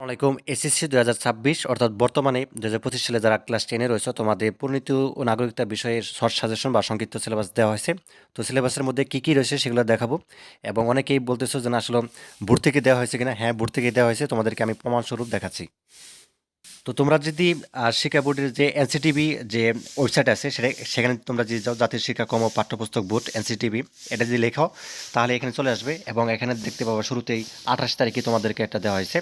আসসালামাইকুম এসএসসি দু হাজার ছাব্বিশ, অর্থাৎ বর্তমানে দু হাজার পঁচিশ সালে যারা ক্লাস টেনে রয়েছে, তোমাদের পরিণতি ও নাগরিকতা বিষয়ে শর্ট সাজেশন বা সংক্ষিপ্ত সিলেবাস দেওয়া হয়েছে। তো সিলেবাসের মধ্যে কী কী রয়েছে সেগুলো দেখাবো। এবং অনেকেই বলতেছো যে আসলে ভোর থেকে দেওয়া হয়েছে কিনা? হ্যাঁ ভোর থেকে দেওয়া হয়েছে। তোমাদেরকে আমি প্রমাণস্বরূপ দেখাচ্ছি। তো তোমরা যদি শিক্ষা বোর্ডের যে এনসিটিভি যে ওয়েবসাইট আছে, সেটা, সেখানে তোমরা যে যাও জাতীয় শিক্ষাক্রম ও পাঠ্যপুস্তক বোর্ড, এনসিটিভি, এটা যদি লেখাও তাহলে এখানে চলে আসবে এবং এখানে দেখতে পাবো শুরুতেই আঠাশ তারিখে তোমাদেরকে একটা দেওয়া হয়েছে।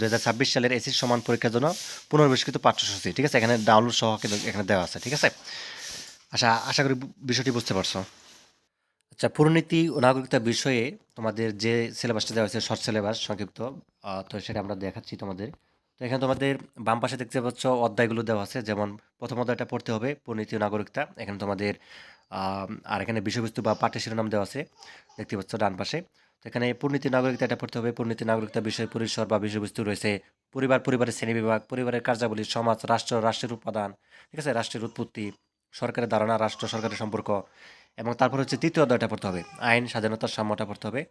দু হাজার ছাব্বিশ সালের এসির সমান পরীক্ষার জন্য পুনর্বিষ্কৃত পাঠ্যসূচি, ঠিক আছে? এখানে ডাউনলোড সহ এখানে দেওয়া আছে, ঠিক আছে? আচ্ছা আশা করি বিষয়টি বুঝতে পারছ। আচ্ছা পরিণতি ও নাগরিকতা বিষয়ে তোমাদের যে সিলেবাসটা দেওয়া হয়েছে শর্ট সিলেবাস সংক্ষিপ্ত তো সেটা আমরা দেখাচ্ছি তোমাদের। এখানে তোমাদের বাম পাশে দেখতে পাচ্ছ অধ্যায়গুলো দেওয়া আছে। যেমন প্রথম অধ্যায়টা পড়তে হবে পরিণতি নাগরিকতা। এখানে তোমাদের আর এখানে বিষয়বস্তু বা পাঠ্য শিরোনাম দেওয়া আছে। দেখতে পাচ্ছ ডান পাশে। তো এখানে পরিণতি নাগরিকতা এটা পড়তে হবে। পরিণতি নাগরিকতা বিষয়, পরিসর বা বিষয়বস্তু রয়েছে। পরিবার, পরিবারের শ্রেণি বিভাগ, পরিবারের কার্যাবলী, সমাজ, রাষ্ট্র, রাষ্ট্রের উপাদান, ঠিক আছে? রাষ্ট্রের উৎপত্তি, সরকারের ধারণা, রাষ্ট্র, সরকারের সম্পর্ক। এবং তারপর হচ্ছে তৃতীয় অধ্যায়টা পড়তে হবে। আইন স্বাধীনতার সাম্যটা পড়তে হবে।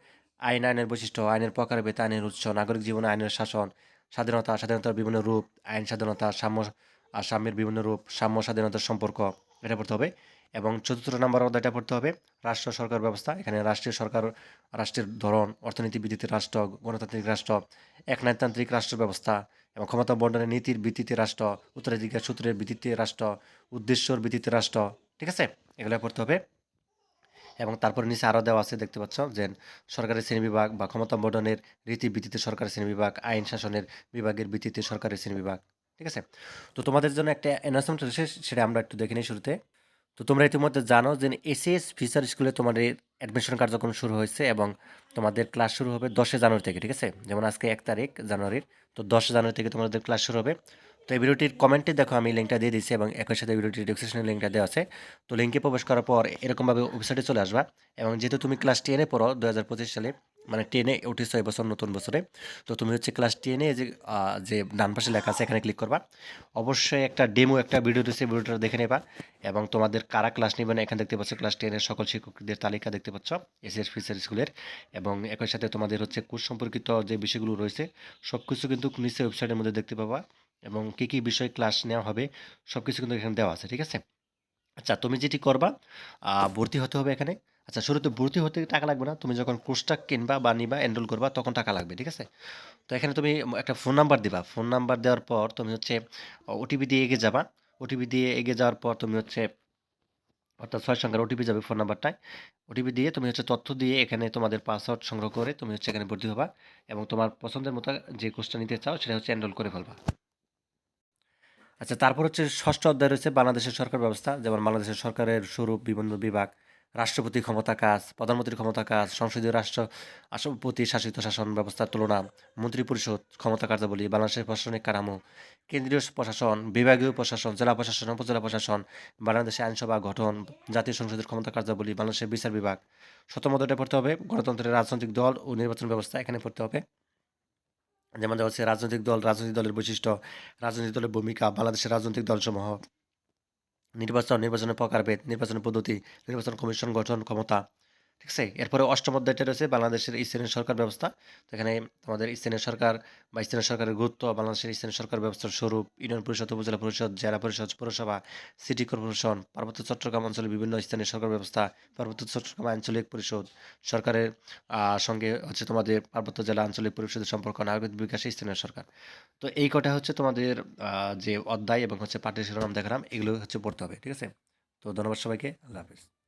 আইন, আইনের বৈশিষ্ট্য, আইনের প্রকারভেদ, আইনের উৎস, নাগরিক জীবনে, আইনের শাসন স্বাধীনতা, স্বাধীনতার বিভিন্ন রূপ, আইন স্বাধীনতা, সাম্য আর সাম্যের বিভিন্ন রূপ, সাম্য স্বাধীনতার সম্পর্ক, এটা পড়তে হবে। এবং চতুর্থ নম্বর অধ্যায়টা পড়তে হবে, রাষ্ট্র সরকার ব্যবস্থা। এখানে রাষ্ট্রীয় সরকার, রাষ্ট্রের ধরন, অর্থনীতি ভিত্তিতে রাষ্ট্র, গণতান্ত্রিক রাষ্ট্র একনায়তান্ত্রিক রাষ্ট্র ব্যবস্থা এবং ক্ষমতা বন্টনের নীতির ভিত্তিতে রাষ্ট্র, উত্তরাধিকার সূত্রের ভিত্তিতে রাষ্ট্র, উদ্দেশ্যর ভিত্তিতে রাষ্ট্র, ঠিক আছে? এগুলো পড়তে হবে। এবং তারপরে নিচে আরও দেওয়া আছে, দেখতে পাচ্ছ, যে সরকারি শ্রেণি বিভাগ বা ক্ষমতা বন্টনের রীতি ভিত্তিতে সরকারি শ্রেণি বিভাগ, আইন শাসনের বিভাগের ভিত্তিতে সরকারি শ্রেণি বিভাগ, ঠিক আছে? তো তোমাদের জন্য একটা অ্যানাউন্সমেন্ট রয়েছে, সেটা আমরা একটু দেখে নিই শুরুতে। তো তোমরা ইতিমধ্যে জানো যে এসএস ফিচার স্কুলে তোমাদের অ্যাডমিশন কার্যক্রম শুরু হয়েছে এবং তোমাদের ক্লাস শুরু হবে দশে জানুয়ারি থেকে, ঠিক আছে? যেমন আজকে এক তারিখ জানুয়ারির, তো দশ জানুয়ারি থেকে তোমাদের ক্লাস শুরু হবে। তো এই ভিডিওটির কমেন্টে দেখো আমি লিঙ্কটা দিয়ে দিচ্ছি এবং একই সাথে ভিডিওটির ডিসক্রিপশনে লিঙ্কটা দেওয়া আছে। তো লিঙ্কে প্রবেশ করার পর এরকমভাবে ওয়েবসাইটে চলে আসবা এবং যেহেতু তুমি ক্লাস টেনে পড়ো দু হাজার পঁচিশ সালে মানে টেনে উঠেছো এবছর নতুন বছরে, তো তুমি হচ্ছে ক্লাস টেনে যে যে ডান পাশে লেখা আছে, এখানে ক্লিক করবা। অবশ্যই একটা ডেমো একটা ভিডিও দিচ্ছে ভিডিওটা দেখে নেবা এবং তোমাদের কারা ক্লাস নেবেন এখানে দেখতে পাচ্ছ ক্লাস টেনের সকল শিক্ষকদের তালিকা দেখতে পাচ্ছ এসএস ফিচার স্কুলের এবং একই সাথে তোমাদের হচ্ছে কোর্স সম্পর্কিত যে বিষয়গুলো রয়েছে সব কিছু কিন্তু নিচে ওয়েবসাইটের মধ্যে দেখতে পাবা। এবং কী কী বিষয় ক্লাস নেওয়া হবে সব কিছু কিন্তু এখানে দেওয়া আছে, ঠিক আছে? আচ্ছা তুমি যেটি করবা ভর্তি হতে হবে এখানে। আচ্ছা শুরুতে ভর্তি হতে টাকা লাগবে না। তুমি যখন কোর্সটা কিনবা বা নিবা এনরোল করবা, তখন টাকা লাগবে, ঠিক আছে? তো এখানে তুমি একটা ফোন নাম্বার দিবা। ফোন নাম্বার দেওয়ার পর তুমি হচ্ছে ওটিপি দিয়ে এগিয়ে যাবা। ওটিপি দিয়ে এগিয়ে যাওয়ার পর তুমি হচ্ছে, অর্থাৎ ছয় সংখ্যার ওটিপি যাবে ফোন নাম্বারটায় ওটিপি দিয়ে তুমি হচ্ছে তথ্য দিয়ে এখানে তোমাদের পাসওয়ার্ড সংগ্রহ করে তুমি হচ্ছে এখানে ভর্তি হবা এবং তোমার পছন্দের মতো যে কোর্সটা নিতে চাও, সেটা হচ্ছে এনরোল করে ফেলবা। আচ্ছা তারপর হচ্ছে ষষ্ঠ অধ্যায় রয়েছে বাংলাদেশের সরকার ব্যবস্থা, যেমন বাংলাদেশের সরকারের স্বরূপ বিভিন্ন বিভাগ, রাষ্ট্রপতি ক্ষমতা কাজ, প্রধানমন্ত্রীর ক্ষমতা কাজ, সংসদীয় রাষ্ট্র, রাষ্ট্রপতি শাসিত শাসন ব্যবস্থার তুলনা, মন্ত্রী পরিষদ, ক্ষমতা কার্যাবলী, বাংলাদেশের প্রশাসনিক কাঠামো, কেন্দ্রীয় প্রশাসন, বিভাগীয় প্রশাসন, জেলা প্রশাসন, উপজেলা প্রশাসন বাংলাদেশের আইনসভা গঠন, জাতীয় সংসদের ক্ষমতা কার্যাবলী, বাংলাদেশের বিচার বিভাগ। শতমতটা পড়তে হবে, গণতন্ত্রের রাজনৈতিক দল ও নির্বাচন ব্যবস্থা এখানে পড়তে হবে। যেমন হচ্ছে রাজনৈতিক দল, রাজনৈতিক দলের বৈশিষ্ট্য, রাজনৈতিক দলের ভূমিকা, বাংলাদেশের রাজনৈতিক দলসমূহ, নির্বাচন, নির্বাচনের প্রকারভেদ, নির্বাচন পদ্ধতি, নির্বাচন কমিশন গঠন ক্ষমতা। ঠিক আছে? এরপরে অষ্টম অধ্যায়টা রয়েছে বাংলাদেশের স্থানীয় সরকার ব্যবস্থা। এখানে আমাদের স্থানীয় সরকার বা স্থানীয় সরকারের গুরুত্ব, বাংলাদেশের স্থানীয় সরকার ব্যবস্থার স্বরূপ, ইউনিয়ন পরিষদ, উপজেলা পরিষদ, জেলা পরিষদ, পৌরসভা, সিটি কর্পোরেশন, পার্বত্য চট্টগ্রাম অঞ্চলের বিভিন্ন স্থানীয় সরকার ব্যবস্থা, পার্বত্য চট্টগ্রাম আঞ্চলিক পরিষদ, সরকারের সঙ্গে হচ্ছে তোমাদের পার্বত্য জেলা আঞ্চলিক পরিষদের সম্পর্ক, নাগরিক বিকাশে স্থানীয় সরকার। তো এই কটা হচ্ছে তোমাদের যে অধ্যায় এবং হচ্ছে পাঠ্য শিরোনাম দেখালাম, এগুলো হচ্ছে পড়তে হবে, ঠিক আছে? তো ধন্যবাদ সবাইকে, আল্লাহ হাফিজ।